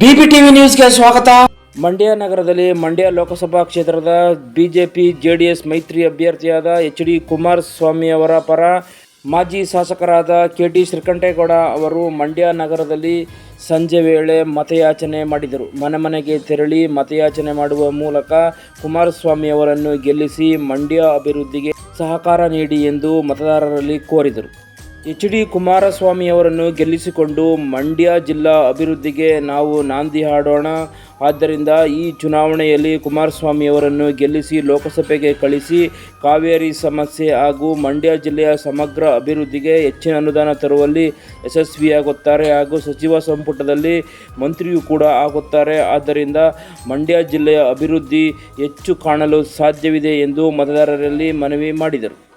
ಬಿಬಿಟಿವಿ ನ್ಯೂಸ್ಗೆ ಸ್ವಾಗತ. ಮಂಡ್ಯ ನಗರದಲ್ಲಿ ಮಂಡ್ಯ ಲೋಕಸಭಾ ಕ್ಷೇತ್ರದ ಬಿಜೆಪಿ ಜೆಡಿಎಸ್ ಮೈತ್ರಿ ಅಭ್ಯರ್ಥಿಯಾದ ಎಚ್ ಡಿ ಕುಮಾರಸ್ವಾಮಿ ಅವರ ಪರ ಮಾಜಿ ಶಾಸಕರಾದ ಕೆ ಟಿ ಶ್ರೀಕಂಠೇಗೌಡ ಅವರು ಮಂಡ್ಯ ನಗರದಲ್ಲಿ ಸಂಜೆ ವೇಳೆ ಮತಯಾಚನೆ ಮಾಡಿದರು. ಮನೆ ಮನೆಗೆ ತೆರಳಿ ಮತಯಾಚನೆ ಮಾಡುವ ಮೂಲಕ ಕುಮಾರಸ್ವಾಮಿ ಅವರನ್ನು ಗೆಲ್ಲಿಸಿ ಮಂಡ್ಯ ಅಭಿವೃದ್ಧಿಗೆ ಸಹಕಾರ ನೀಡಿ ಎಂದು ಮತದಾರರಲ್ಲಿ ಕೋರಿದರು. ಎಚ್ ಡಿ ಕುಮಾರಸ್ವಾಮಿ ಅವರನ್ನು ಗೆಲ್ಲಿಸಿಕೊಂಡು ಮಂಡ್ಯ ಜಿಲ್ಲಾ ಅಭಿವೃದ್ಧಿಗೆ ನಾವು ನಾಂದಿ ಹಾಡೋಣ. ಆದ್ದರಿಂದ ಈ ಚುನಾವಣೆಯಲ್ಲಿ ಕುಮಾರಸ್ವಾಮಿ ಅವರನ್ನು ಗೆಲ್ಲಿಸಿ ಲೋಕಸಭೆಗೆ ಕಳಿಸಿ ಕಾವೇರಿ ಸಮಸ್ಯೆ ಹಾಗೂ ಮಂಡ್ಯ ಜಿಲ್ಲೆಯ ಸಮಗ್ರ ಅಭಿವೃದ್ಧಿಗೆ ಹೆಚ್ಚಿನ ಅನುದಾನ ತರುವಲ್ಲಿ ಯಶಸ್ವಿಯಾಗುತ್ತಾರೆ ಹಾಗೂ ಸಚಿವ ಸಂಪುಟದಲ್ಲಿ ಮಂತ್ರಿಯೂ ಕೂಡ ಆಗುತ್ತಾರೆ. ಆದ್ದರಿಂದ ಮಂಡ್ಯ ಜಿಲ್ಲೆಯ ಅಭಿವೃದ್ಧಿ ಹೆಚ್ಚು ಕಾಣಲು ಸಾಧ್ಯವಿದೆ ಎಂದು ಮತದಾರರಲ್ಲಿ ಮನವಿ ಮಾಡಿದರು.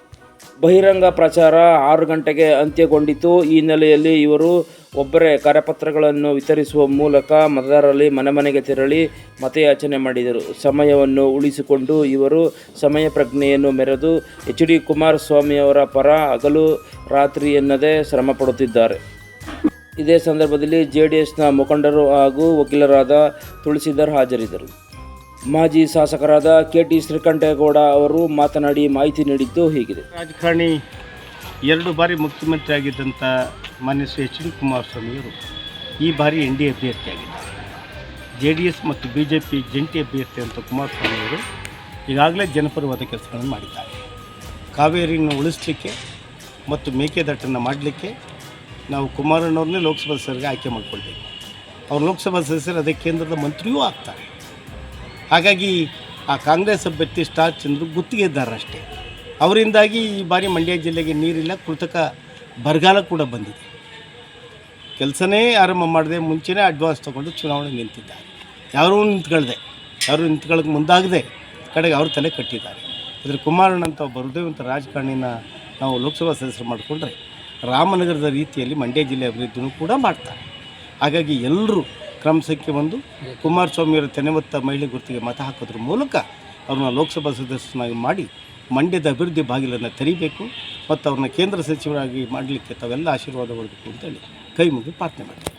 ಬಹಿರಂಗ ಪ್ರಚಾರ ಆರು ಗಂಟೆಗೆ ಅಂತ್ಯಗೊಂಡಿತು. ಈ ಹಿನ್ನೆಲೆಯಲ್ಲಿ ಇವರು ಒಬ್ಬರೇ ಕರಪತ್ರಗಳನ್ನು ವಿತರಿಸುವ ಮೂಲಕ ಮತದಾರರಲ್ಲಿ ಮನೆ ಮನೆಗೆ ತೆರಳಿ ಮತಯಾಚನೆ ಮಾಡಿದರು. ಸಮಯವನ್ನು ಉಳಿಸಿಕೊಂಡು ಇವರು ಸಮಯ ಪ್ರಜ್ಞೆಯನ್ನು ಮೆರೆದು ಎಚ್ ಡಿ ಕುಮಾರಸ್ವಾಮಿಯವರ ಪರ ಹಗಲು ರಾತ್ರಿ ಎನ್ನದೇ ಶ್ರಮ ಪಡುತ್ತಿದ್ದಾರೆ. ಇದೇ ಸಂದರ್ಭದಲ್ಲಿ ಜೆ ಡಿ ಎಸ್ನ ಮುಖಂಡರು ಹಾಗೂ ವಕೀಲರಾದ ತುಳಸಿಧರ್ ಹಾಜರಿದ್ದರು. ಮಾಜಿ ಶಾಸಕರಾದ ಕೆ ಟಿ ಶ್ರೀಕಂಠೇಗೌಡ ಅವರು ಮಾತನಾಡಿ ಮಾಹಿತಿ ನೀಡಿದ್ದು ಹೀಗಿದೆ. ರಾಜಕಾರಣಿ ಎರಡು ಬಾರಿ ಮುಖ್ಯಮಂತ್ರಿ ಆಗಿದ್ದಂಥ ಮಾನ್ಯ ಶ್ರೀ ಎಚ್ ಡಿ ಕುಮಾರಸ್ವಾಮಿಯವರು ಈ ಬಾರಿ ಎನ್ ಡಿ ಅಭ್ಯರ್ಥಿಯಾಗಿದ್ದಾರೆ ಜೆ ಡಿ ಎಸ್ ಮತ್ತು ಬಿ ಜೆ ಪಿ ಜಂಟಿ ಅಭ್ಯರ್ಥಿ ಅಂತ ಕುಮಾರಸ್ವಾಮಿಯವರು ಈಗಾಗಲೇ ಜನಪರವಾದ ಕೆಲಸಗಳನ್ನು ಮಾಡಿದ್ದಾರೆ. ಕಾವೇರಿಯನ್ನು ಉಳಿಸಲಿಕ್ಕೆ ಮತ್ತು ಮೇಕೆದಾಟನ್ನು ಮಾಡಲಿಕ್ಕೆ ನಾವು ಕುಮಾರಣ್ಣವ್ರನ್ನೇ ಲೋಕಸಭಾ ಸದಸ್ಯರಿಗೆ ಆಯ್ಕೆ ಮಾಡಿಕೊಳ್ಬೇಕು. ಅವ್ರು ಲೋಕಸಭಾ ಸದಸ್ಯರು, ಅದೇ ಕೇಂದ್ರದ ಮಂತ್ರಿಯೂ ಆಗ್ತಾರೆ. ಹಾಗಾಗಿ ಆ ಕಾಂಗ್ರೆಸ್ ಅಭ್ಯರ್ಥಿ ಸ್ಟಾರ್ ಚಂದ್ರು ಅಷ್ಟೇ. ಅವರಿಂದಾಗಿ ಈ ಬಾರಿ ಮಂಡ್ಯ ಜಿಲ್ಲೆಗೆ ನೀರಿಲ್ಲ, ಕೃತಕ ಬರಗಾಲ ಕೂಡ ಬಂದಿದೆ. ಕೆಲಸನೇ ಆರಂಭ ಮಾಡದೆ ಮುಂಚೆನೇ ಅಡ್ವಾನ್ಸ್ ತೊಗೊಂಡು ಚುನಾವಣೆ ನಿಂತಿದ್ದಾರೆ. ಯಾರೂ ನಿಂತ್ಕೊಳ್ದೆ, ಯಾರು ನಿಂತ್ಕೊಳ್ಳೋಕೆ ಮುಂದಾಗದೆ ಕಡೆಗೆ ಅವ್ರ ತಲೆ ಕಟ್ಟಿದ್ದಾರೆ. ಇದ್ರ ಕುಮಾರಣ್ಣ ಅಂತ ಒಬ್ಬ ಹೃದಯವಂತ ರಾಜಕಾರಣಿನ ನಾವು ಲೋಕಸಭಾ ಸದಸ್ಯರು ಮಾಡಿಕೊಂಡ್ರೆ ರಾಮನಗರದ ರೀತಿಯಲ್ಲಿ ಮಂಡ್ಯ ಜಿಲ್ಲೆ ಅಭಿವೃದ್ಧಿನೂ ಕೂಡ ಮಾಡ್ತಾರೆ. ಹಾಗಾಗಿ ಎಲ್ಲರೂ ಕ್ರಮಸಕ್ಕೆ ಬಂದು ಕುಮಾರಸ್ವಾಮಿಯವರ ತೆನೆವತ್ತ ಮಹಿಳೆ ಗುರುತಿಗೆ ಮತ ಹಾಕೋದ್ರ ಮೂಲಕ ಅವ್ರನ್ನ ಲೋಕಸಭಾ ಸದಸ್ಯನಾಗಿ ಮಾಡಿ ಮಂಡ್ಯದ ಅಭಿವೃದ್ಧಿ ಬಾಗಿಲನ್ನು ತೆರೀಬೇಕು ಮತ್ತು ಅವ್ರನ್ನ ಕೇಂದ್ರ ಸಚಿವರಾಗಿ ಮಾಡಲಿಕ್ಕೆ ತಾವೆಲ್ಲ ಆಶೀರ್ವಾದ ಕೊಡಬೇಕು ಅಂತೇಳಿ ಕೈ ಮುಗಿದು ಪ್ರಾರ್ಥನೆ ಮಾಡ್ತೀನಿ.